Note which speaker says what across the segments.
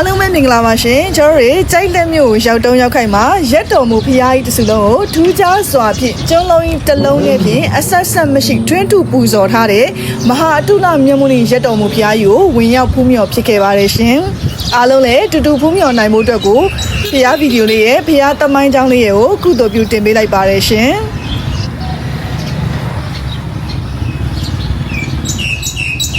Speaker 1: အားလုံးပဲမင်္ဂလာပါရှင်ကျွန်တော်တို့ကြိုက်လက်မြို့ကိုရောက်တုံးရောက်ခိုက်မှာရက်တော်မူဖရားကြီးတစ်စုလုံးကိုထူးခြားစွာဖြင့်ကျွန်းလုံးကြီးတစ်လုံးနဲ့ဖြင့်အဆက်ဆက်မရှိတွင်းတူပူဇော်ထားတဲ့မဟာအတုလမြတ်မုနီရက်တော်မူဖရားကြီးကိုဝင်ရောက်ဖူးမြော်ဖြစ်ခဲ့ပါတယ်ရှင်အားလုံးလည်းတူတူဖူးမြော်နိုင်မှုအတွက်ကိုဖရားဗီဒီယိုလေးရဲ့ဖရားသမိုင်းကြောင်းလေးရဲ့ကိုကုသိုလ်ပြုတင်ပေးလိုက်ပါတယ်ရှင်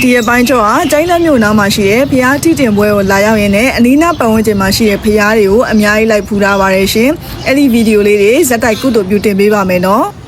Speaker 1: ဒီအပိုင်းတော့အကျိုင်းလက်မြို့နားမှာရှိတဲ့ဘုရားတိတင်ပွဲကိုလာရောက်ရင်းနဲ့အနီးနားပတ်ဝန်းကျင်မှာရှိတဲ့ဘုရားတွေကိုအများကြီးလိုက်ဖူးထားပါတယ်ရှင်။အဲ့ဒီဗီဒီယိုလေးတွေဇက်တိုက်ကုသိုလ်ပြုတင်ပေးပါမယ်နော်။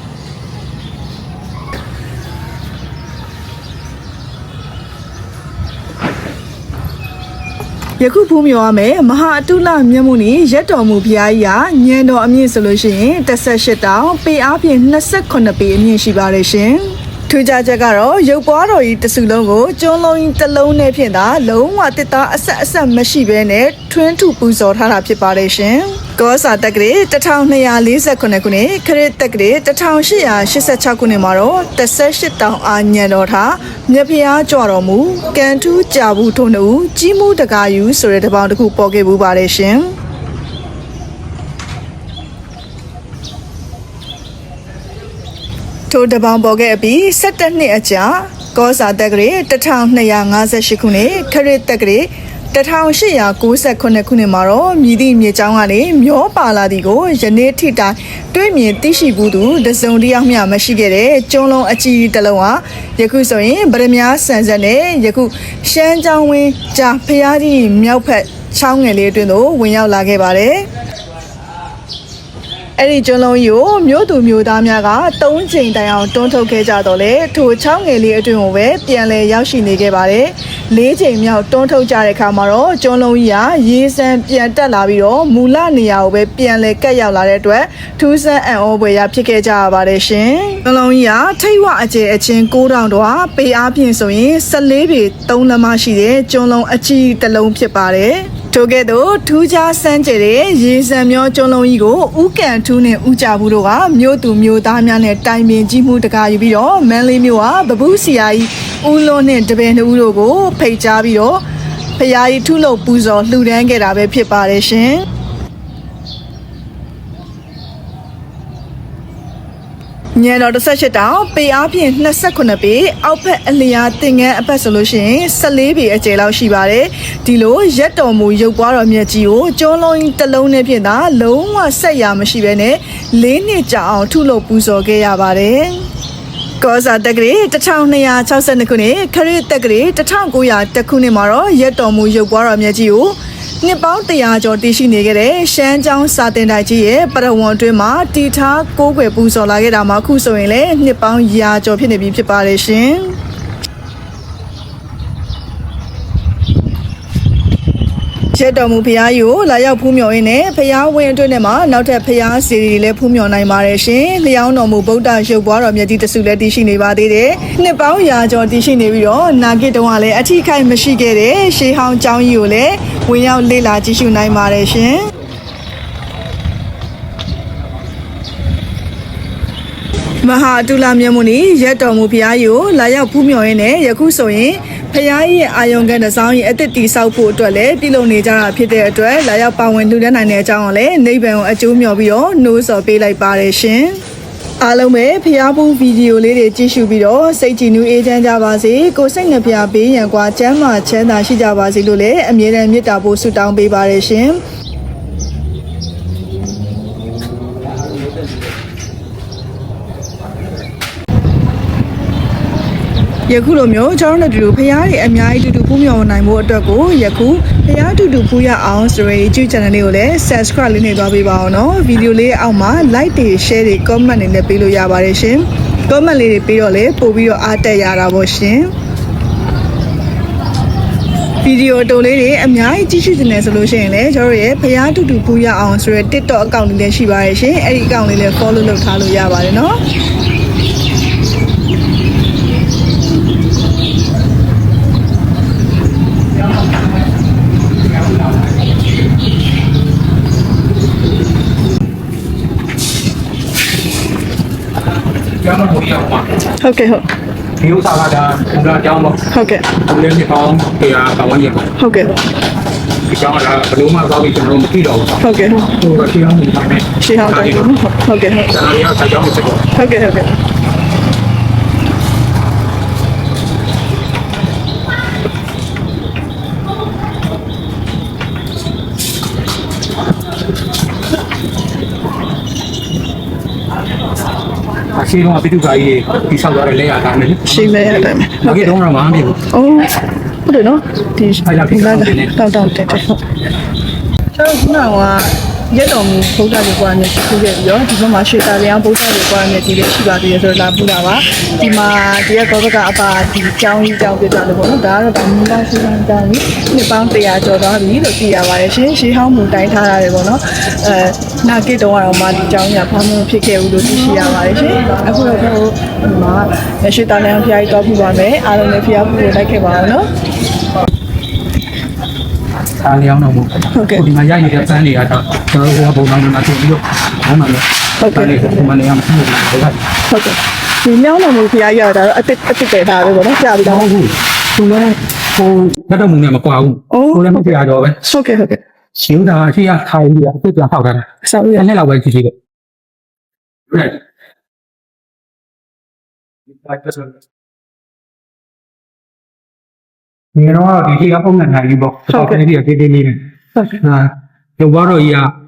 Speaker 1: ယခုဖူးမြော်ရမယ်မဟာအတုလမြတ်မုနီရက်တော်မူဘုရားကြီးကညံတော်အမြင့်ဆိုလို့ရှိရင်18တောင်ပေအားဖြင့်28ပေအမြင့်ရှိပါတယ်ရှင်။ ထူးခြားချက်ကတော့ရုပ်ပွားတော်ကြီးတစ်စုလုံးကိုကျွန်းလုံးကြီးတစ်လုံးနဲ့ဖြင့်သာလုံးဝတစ်သားအဆက်အဆက်မရှိဘဲနဲ့ထွင်းထုပူဇော်ထားတာဖြစ်ပါတယ်ရှင်။ကောစာတက္ကရေ1248ခုနှစ်ခရစ်တက္ကရေ1886ခုနှစ်မှာတော့18တောင်အာညံတော်ထားမြတ်ဖျားကြွတော်မူကန်ထူးကြာဘူးထုံးတူကြီးမှုတကာယူဆိုတဲ့တပေါင်းတစ်ခုပေါ်ခဲ့မှုပါတယ်ရှင်။ ထိုတပေါင်းပေါ်ခဲ့ပြီး17နှစ်အကြာကောစာတက္ကရေ1258ခုနှစ်ခရစ်တက္ကရေ1898ခုနှစ်မှာတော့မြည်သည့်မြေကြောင်းကနေမျောပါလာသည်ကိုယနေ့ထိတိုင်တွေးမြင်သိရှိဘူးသူတစုံတစ်ယောက်မျှမရှိခဲ့တဲ့ကျွန်းလုံးအကြီးတစ်လုံးဟာယခုဆိုရင်ဗရမ ्या ဆန်ဆက်နဲ့ယခုရှမ်းကျောင်းဝင်းကြာဖျားကြီးမြောက်ဖက်ချောင်းငယ်လေးအတွင်းသို့ဝင်ရောက်လာခဲ့ပါတယ်။ အဲ့ဒီကျွန်းလုံးကြီးကိုမြို့သူမြို့သားများက၃ချိန်တိုင်အောင်တွန်းထုတ်ခဲ့ကြတော့လေထိုချောင်းငယ်လေးအတွင်းကိုပဲပြန်လဲရောက်ရှိနေခဲ့ပါတယ်၄ချိန်မြောက်တွန်းထုတ်ကြတဲ့အခါမှာတော့ကျွန်းလုံးကြီးကရေစံပြန်တက်လာပြီးတော့မူလနေရာကိုပဲပြန်လဲကတ်ရောက်လာတဲ့အတွက်ထူးဆန်းအံ့ဩဖွယ်ရဖြစ်ခဲ့ကြရပါတယ်ရှင်ကျွန်းလုံးကြီးကထိတ်ဝအကျဲအချင်း9000တော့ပေအားဖြင့်ဆိုရင်14ပေ3လမရှိတဲ့ကျွန်းလုံးအကြီးတစ်လုံးဖြစ်ပါတယ် ထိုကဲ့သို့ထူးခြားစမ်းကြတဲ့ရေစံမျောကျွန်းလုံးကြီးကိုဥကန်ထူးနဲ့ဥကြဘူးတို့ကမြို့သူမြို့သားများနဲ့တိုင်ပင်ကြီးမှုတကာယူပြီးတော့မန်လေးမြို့ကဘဘူးစီယာကြီးဦးလွန်းနဲ့တပည့်နှစ်ဦးတို့ကိုဖိတ်ကြားပြီးတော့ဖရာကြီးထုလို့ပူဇော်လှူဒန်းခဲ့တာပဲဖြစ်ပါတယ်ရှင်။ ညံတော်18တောင်ပေအားဖြင့်28ပေအောက်ဖက်အလျာတင်ငန်းအပတ်ဆိုလို့ရှိရင်14ပေအကျယ်လောက်ရှိပါတယ်ဒီလိုရက်တော်မူရုပ်ပွားတော်မြတ်ကြီးကိုကျောလုံးကြီးတစ်လုံးနဲ့ဖြင့်သာလုံးဝဆက်ရမရှိဘဲနဲ့၄နှစ်ကြာအောင်ထုလို့ပူဇော်ခဲ့ရပါတယ် ကောဇာတက္ကရေ1262ခုနှစ်ခရစ်တက္ကရေ1900ခုနှစ်မှာတော့ရက်တော်မူရုပ်ပွားတော်မြတ်ကြီးကိုနှစ်ပေါင်း100ကျော်တည်ရှိနေခဲ့တဲ့ရှမ်းကျောင်းစာတင်တိုက်ကြီးရဲ့ပရဝံအတွင်းမှာတီထားကိုးကွယ်ပူဇော်လာခဲ့တာမှာအခုဆိုရင်လည်းနှစ်ပေါင်း100ကျော်ဖြစ်နေပြီဖြစ်ပါတယ်ရှင်။ ချက်တော်မူဖရားကြီးကိုလာရောက်ဖူးမြော်ရင်းနဲ့ဖရားဝင်အတွင်းထဲမှာနောက်ထပ်ဖရားစီရီလည်းဖူးမြော်နိုင်ပါတယ်ရှင်။လျောင်းတော်မူဗုဒ္ဓရုပ်ပွားတော်မြတ်ကြီးတဆူလည်းတည်ရှိနေပါသေးတယ်။နှစ်ပေါင်းရာကျော်တည်ရှိနေပြီးတော့နာဂစ်တုံးကလည်းအထီးခိုက်မရှိခဲ့တဲ့ရှေးဟောင်းကျောင်းကြီးကိုလည်းဝင်ရောက်လေ့လာကြည့်ရှုနိုင်ပါတယ်ရှင်။မဟာအတုလမြတ်မုနီရက်တော်မူဖရားကြီးကိုလာရောက်ဖူးမြော်ရင်းနဲ့ယခုဆိုရင် ဖရားကြီးရဲ့အာယုံကန်တစ်စောင်းကြီးအသက်တီဆောက်ဖို့အတွက်လည်းပြုလုပ်နေကြတာဖြစ်တဲ့အတွက်လာရောက်ပါဝင်လှူဒန်းနိုင်တဲ့အကြောင်းကိုလည်းနိဗ္ဗာန်ကိုအကျိုးမြော်ပြီးတော့နှိုးဆော်ပေးလိုက်ပါတယ်ရှင်အားလုံးပဲဖျားဖို့ဗီဒီယိုလေးတွေကြည့်ရှုပြီးတော့စိတ်ကြည်နူးအေးချမ်းကြပါစေကိုယ်စိတ်နှဖျားပေးရန်ကွာကျမ်းမာချမ်းသာရှိကြပါစေလို့လည်းအမြဲတမ်းမေတ္တာပို့ဆုတောင်းပေးပါတယ်ရှင် ယခုလိုမျိုးကျွန်တော်တို့တူတူဖရားတွေအများကြီးတူတူဖူးမြော်နိုင်ဖို့အတွက်ကိုယခုဖရားတူတူဖူးရအောင်ဆိုရယ် YouTube channel လေးကိုလည်း subscribe လေးနဲ့သွားပေးပါအောင်နော်ဗီဒီယိုလေးအောက်မှာ like တွေ share တွေ comment တွေလည်းပေးလို့ရပါတယ်ရှင် comment လေးတွေပေးတော့လေပို့ပြီးတော့အားတက်ရတာပေါ့ရှင်ဗီဒီယိုတိုလေးတွေအများကြီးကြည့်ရှုနေဆိုလို့ရှိရင်လည်းကျွန်တော်တို့ရဲ့ဖရားတူတူဖူးရအောင်ဆိုရယ် TikTok account လေးလည်းရှိပါတယ်ရှင်အဲ့ဒီ account လေးလည်း follow လုပ်ထားလို့ရပါတယ်နော်
Speaker 2: ကျောင်းတော်ကိုရောက်ပါ
Speaker 1: ဟုတ်ကဲ့ဟုတ်
Speaker 2: ဒီဥစ္စာကဒါဘုရားကျောင်းပေါ့
Speaker 1: ဟုတ်ကဲ့
Speaker 2: ဘုရားမြေပေါင်းတရားပါဝင်ရပါ
Speaker 1: ဟုတ်ကဲ့
Speaker 2: ဒီဆောင်ကဘယ်လိုမှသွားပြီးကျွန်တော်မကြည့်တော့ဘူး
Speaker 1: ဟုတ်ကဲ့
Speaker 2: ဟိုတော့ရှင်းအောင်လုပ်မယ်
Speaker 1: ရှေးဟောင်းတိုင်းဟုတ်ကဲ့ဟုတ်
Speaker 2: ဒါရီကဆက်ကြောင်းဖြစ်တော့
Speaker 1: ဟုတ်ကဲ့ဟုတ်ကဲ့
Speaker 2: ရှိတော့ပိတုကာကြီးဒီဆောက်သွားတဲ့လက်ရတာနဲ့
Speaker 1: ရှေးလဲရတဲ့အတိုင်း
Speaker 2: နောက်ကတော့မှမဖြစ်ဘူး
Speaker 1: အိုးဟုတ်တယ်နော်ဒီလာတောင်းတောင်းတက်တက်ဟုတ်ကျွန်တော်ခုနက ရက်တော်မူဘုရားတွေကွာနဲ့ရှိခဲ့ပြီးတော့ဒီဘက်မှာရွှေတာလျံဘုရားတွေကွာနဲ့ဒီလေးရှိပါသေးတယ်ဆိုတော့လာပူတာပါဒီမှာဒီရက်ကောဘကအပါဒီကျောင်းကြီးကျောင်းပြကြတယ်ပေါ့နော်ဒါကတော့ဗမာရှိတဲ့ကျောင်းကြီးနှစ်ပေါင်း100ကျော်သွားပြီလို့သိရပါတယ်ရှင်ရှေးဟောင်းမူတိုင်းထားရတယ်ပေါ့နော်အဲနာကိတုံးကတော့မှဒီကျောင်းကြီးကဘာမှမဖြစ်ခဲ့ဘူးလို့သိရှိရပါတယ်ရှင်အခုတော့ကျွန်တော်ဒီမှာရွှေတာလျံဖျားကြီးတော့ပြပါမယ်အားလုံးလည်းဖျားဖို့လိုက်ခဲ့ပါအောင်နော်
Speaker 2: အားလျောင်းတော့ဘူးဒီမှာရနေတဲ့ပန်းတွေကတော့ ကျွန်တော်ကဘုံတော်မှာတင်ပြီးတော့ဘာမှမလုပ်ဟုတ်ကဲ့ဒီမှာနေရာမရှိဘူးဟုတ်ကဲ့
Speaker 1: ဟုတ်ကဲ့ဒီမြောင်းတော်မူဖျားကြီးကတော့အတစ်အတစ်ပဲထားပဲပေါ့နော်ကြားပြီးတော့
Speaker 2: ဟုတ်ဘူးသူလည်းဟိုလက်တော့မှုနဲ့မကွာဘူးဟိုလည်းမပြရတော့ပဲ
Speaker 1: ဟုတ်ကဲ့ဟုတ်ကဲ့
Speaker 2: ရှင်းတာအရှိရခိုင်းပြီးအစ်စ်ပြန်ဖောက်တာ
Speaker 1: ဆောက်ရ
Speaker 2: တစ်နှစ်လောက်ပဲကြည့်ကြည့်လို့ဟုတ်ဒီတော့ဒီကြီးအပုံနဲ့နိုင်ပြီပေါ့ဟုတ်ကဲ့ဒီအသေးသေးလေးနဲ့
Speaker 1: ဟုတ်ကဲ့
Speaker 2: ဟာဒီဘာတော့ကြီးက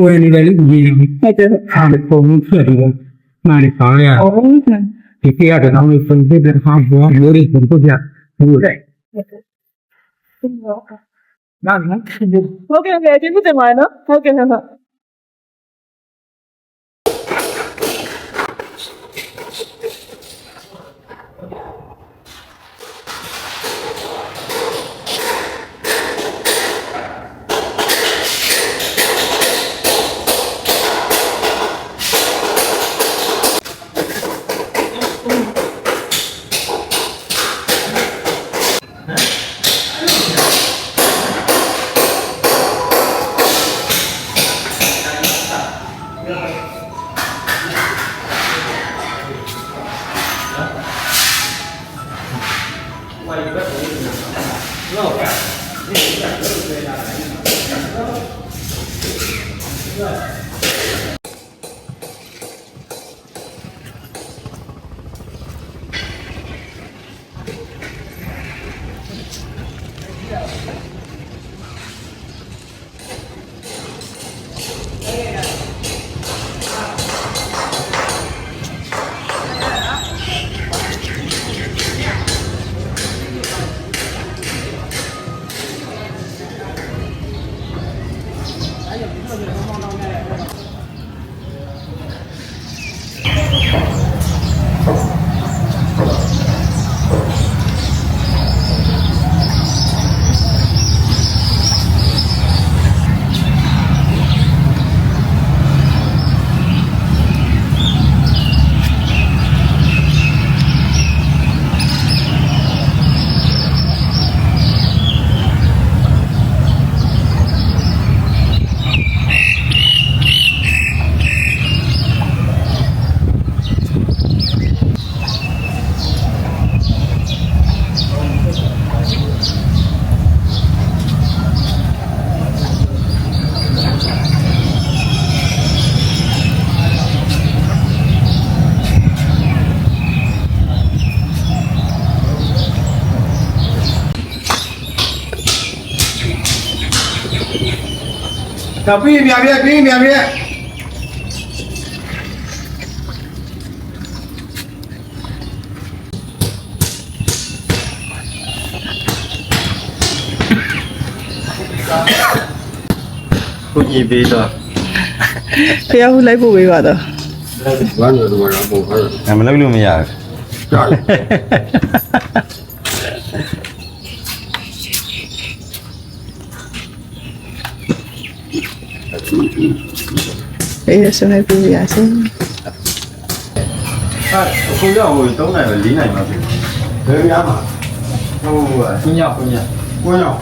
Speaker 2: ကိုယ်နေတယ်လို့ကြီးနေပြီ
Speaker 1: ဟုတ်ကဲ့
Speaker 2: ဟာဒီပုံဖြစ်တယ်ပေါ့မှန်တယ်ပါရ
Speaker 1: အော်ဟုတ်ကဲ့
Speaker 2: ဒီကေရတဲ့နောက်လေးပုံဖြစ်တဲ့ဟာဘောမျိုးလေးပုံပြဟုတ်တယ်နားနော်
Speaker 1: ဟုတ်ကဲ့လေကျေးဇူးတင်ပါတယ်နော်ဟုတ်ကဲ့ဟုတ် Yes.
Speaker 3: ဒါပြီးပြပြပြီးပြပြ
Speaker 4: ကိုကြည့်ပြီးတော့
Speaker 1: ဖျားဖို့လိုက်ဖို့ပေးပါတော့
Speaker 3: ဘာလို့တော့တော့ပုံခါ
Speaker 4: ငါမလုပ်လို့မရဘူး
Speaker 3: ဖေး
Speaker 1: ရဆုံးလိုက်ပြရစေ
Speaker 4: အဲ့အခုရောက်ဝင်3နိုင်ပဲ4နိုင်ပါပြီ
Speaker 3: ဘယ်များမှာ
Speaker 4: ဟိုကွင်းရောက်ကွင်းရော
Speaker 3: က်ကွင်းရောက်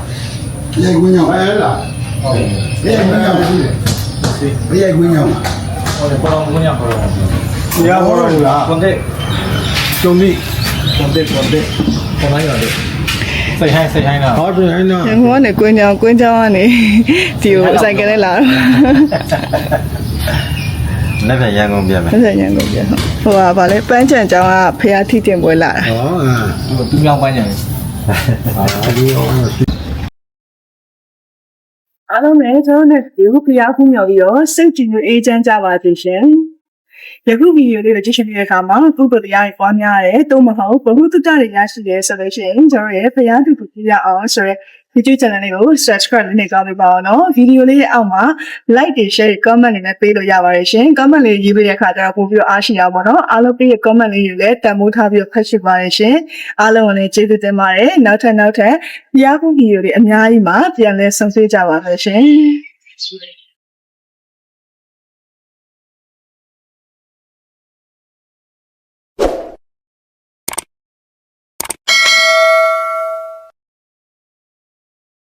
Speaker 3: ရေကွင်းရောက်ဟဲ့လားဟုတ်ရေကွင်းရောက်ရှိတယ်ဘယ်ရေကွင်းရောက်
Speaker 2: ဟုတ်တယ်ပေါ်တော့ကွင်းရောက်ပေါ်တော့ကွင်း
Speaker 3: ရောက်ပေါ်တော့လား
Speaker 2: ကွန်တက်ကျုံပြီကွန်တက်ကွန်တက်ပေါ်လိုက်ရတယ်
Speaker 4: ဆိုင်ဟိုင်းဆိုင်ဟိုင်းလား
Speaker 3: ဟုတ်တယ်
Speaker 1: ဟိုင်းလားငါကနေကွင်းကြောင်ကွင်းကြောင်ကနေဒီကိုဆိုင်ကလေးလာတော့
Speaker 4: နက်ပြန်ရန်ကုန်ပြန်မယ်
Speaker 1: ဆက်ရန်ကုန်ပြန်ဟိုကဗာလဲပန်းချန်ကျောင်းကဖះထိတင်ပွဲလာတာ
Speaker 3: ဟောအာ
Speaker 4: သူမြောက်ပိုင်းညာ
Speaker 3: အာဒီဟော
Speaker 1: အားလုံးလည်းကျွန်တော်တို့ဒီခုဖះခုမြောက်ပြီးတော့စိတ်ကြည်ညိုအေးချမ်းကြပါစေရှင် ယခုဗီဒီယိုလေးကိုကြည့်ရှုနေတဲ့အခါမှာပုပ္ပတရားတွေပွားများတယ်တုံးမဟုတ်ဘဝတုတ္တတွေရရှိတယ်ဆိုလို့ရှိရင်ကျွန်တော်ရဲ့ဖះတူတူကြည့်ရအောင်ဆိုရဲ YouTube channel လေးကို subscribe လုပ်နေကြပါပါအောင်နော်ဗီဒီယိုလေးရဲ့အောက်မှာ like တွေ share တွေ comment တွေလည်းပေးလို့ရပါတယ်ရှင် comment လေးရေးပေးတဲ့အခါကျတော့ပို့ပြီးတော့အားရှိအောင်ပါနော်အားလုံးပေးတဲ့ comment လေးတွေလည်းတန်ဖိုးထားပြီးတော့ဖတ်ရှုပါတယ်ရှင်အားလုံးကိုလည်းကျေးဇူးတင်ပါတယ်နောက်ထပ်နောက်ထပ်တရားဖို့ဗီဒီယိုတွေအများကြီးမှာပြန်လည်ဆုံတွေ့ကြပါမယ်ရှင်